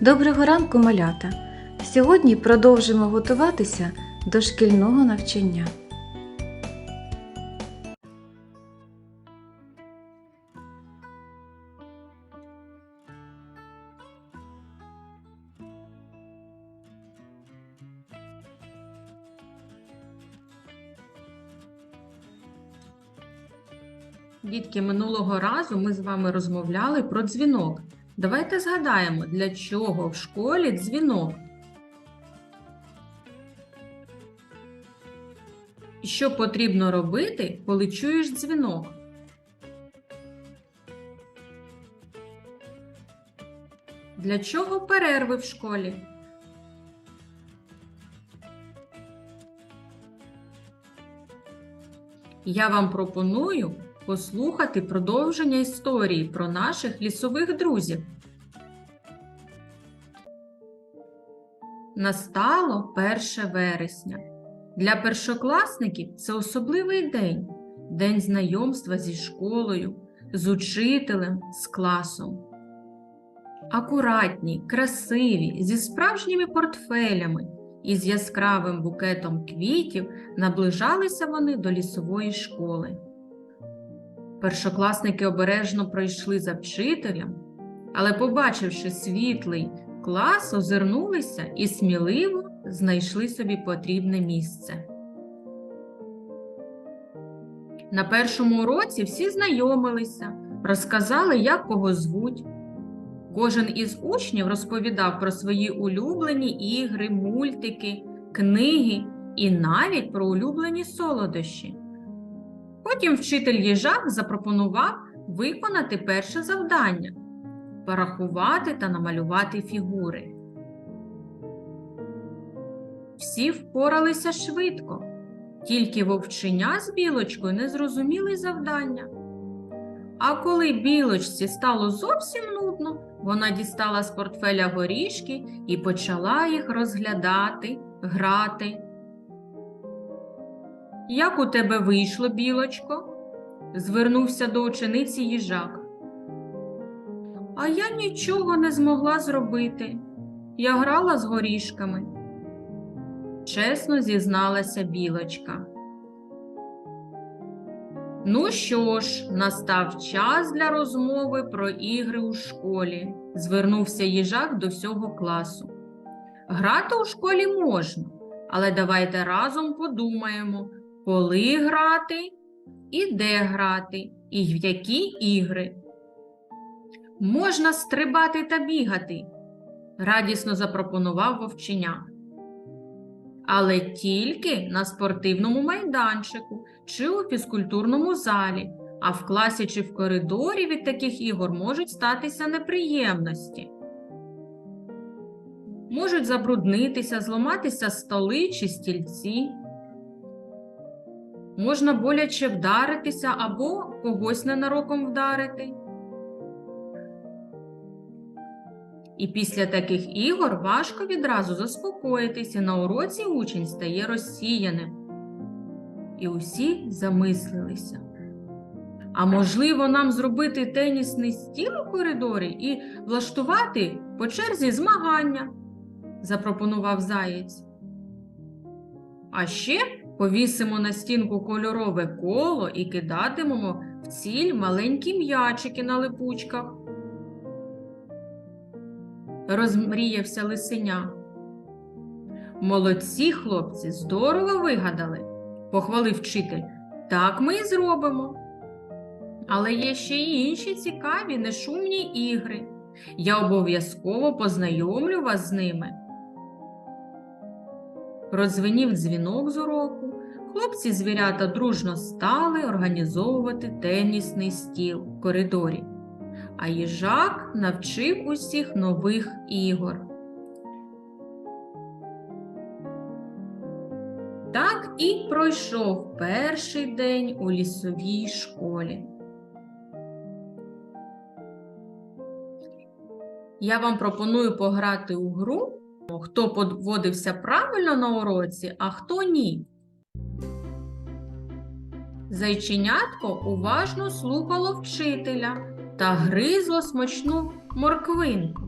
Доброго ранку, малята! Сьогодні продовжимо готуватися до шкільного навчання. Дітки, минулого разу ми з вами розмовляли про дзвінок. Давайте згадаємо, для чого в школі дзвінок. Що потрібно робити, коли чуєш дзвінок? Для чого перерви в школі? Я вам пропоную послухати продовження історії про наших лісових друзів. Настало 1 вересня. Для першокласників це особливий день, день знайомства зі школою, з учителем, з класом. Акуратні, красиві, зі справжніми портфелями і з яскравим букетом квітів наближалися вони до лісової школи. Першокласники обережно пройшли за вчителем, але, побачивши світлий клас, озирнулися і сміливо знайшли собі потрібне місце. На першому уроці всі знайомилися, розказали, як кого звуть. Кожен із учнів розповідав про свої улюблені ігри, мультики, книги і навіть про улюблені солодощі. Потім вчитель їжак запропонував виконати перше завдання порахувати та намалювати фігури. Всі впоралися швидко, тільки вовченя з білочкою не зрозуміли завдання. А коли білочці стало зовсім нудно, вона дістала з портфеля горішки і почала їх розглядати, грати. Як у тебе вийшло, білочко? звернувся до учениці їжак. А я нічого не змогла зробити. Я грала з горішками. Чесно зізналася білочка. Ну що ж, настав час для розмови про ігри у школі, звернувся їжак до всього класу. Грати у школі можна, але давайте разом подумаємо, коли грати і де грати, і в які ігри. Можна стрибати та бігати, радісно запропонував вовченя. Але тільки на спортивному майданчику чи у фізкультурному залі, а в класі чи в коридорі від таких ігор можуть статися неприємності. Можуть забруднитися, зламатися столи чи стільці. Можна боляче вдаритися або когось ненароком вдарити. І після таких ігор важко відразу заспокоїтися, на уроці учень стає розсіяним. І усі замислилися. А можливо, нам зробити тенісний стіл у коридорі і влаштувати по черзі змагання, запропонував заєць. А ще повісимо на стінку кольорове коло і кидатимемо в ціль маленькі м'ячики на липучках розмріявся лисеня. Молодці, хлопці, здорово вигадали, похвалив вчитель. Так ми і зробимо. Але є ще й інші цікаві, нешумні ігри. Я обов'язково познайомлю вас з ними. Розвенів дзвінок з уроку. Хлопці звірята дружно стали організовувати тенісний стіл в коридорі а їжак навчив усіх нових ігор. Так і пройшов перший день у лісовій школі. Я вам пропоную пограти у гру, хто поводився правильно на уроці, а хто ні. Зайченятко уважно слухало вчителя та гризло смачну морквинку.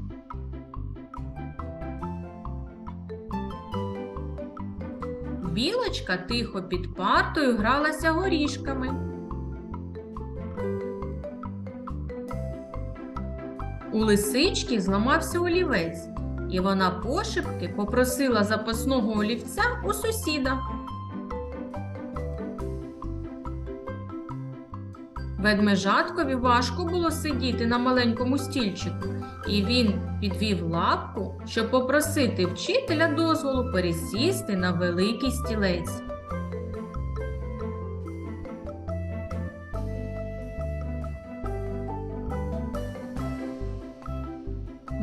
Білочка тихо під партою гралася горішками. У лисички зламався олівець, і вона пошепки попросила запасного олівця у сусіда. Ведмежаткові важко було сидіти на маленькому стільчику, і він підвів лапку, щоб попросити вчителя дозволу пересісти на великий стілець.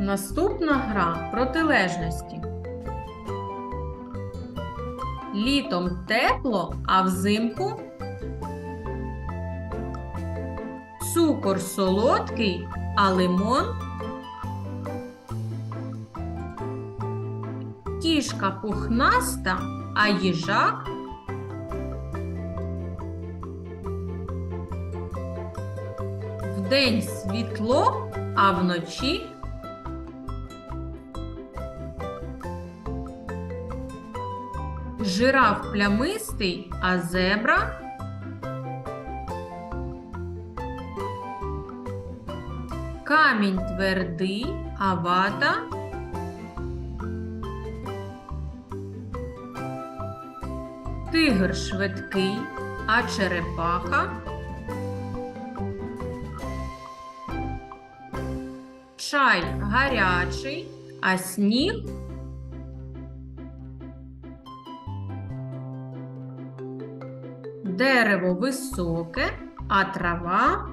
Наступна гра протилежності. Літом тепло, а взимку цукор солодкий, а лимон кішка пухнаста, а їжак вдень світло, а вночі жираф плямистий, а зебра? Камінь твердий, а вата? Тигр швидкий, а черепаха? Чай гарячий, а сніг дерево високе, а трава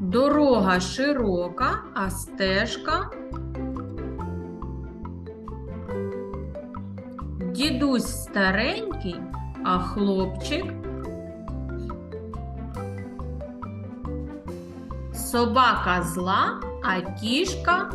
дорога широка, а стежка дідусь старенький, а хлопчик собака зла, а кішка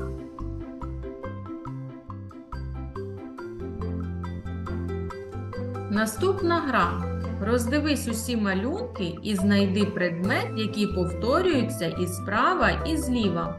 Наступна гра. Роздивись усі малюнки і знайди предмет, який повторюється і справа, і зліва.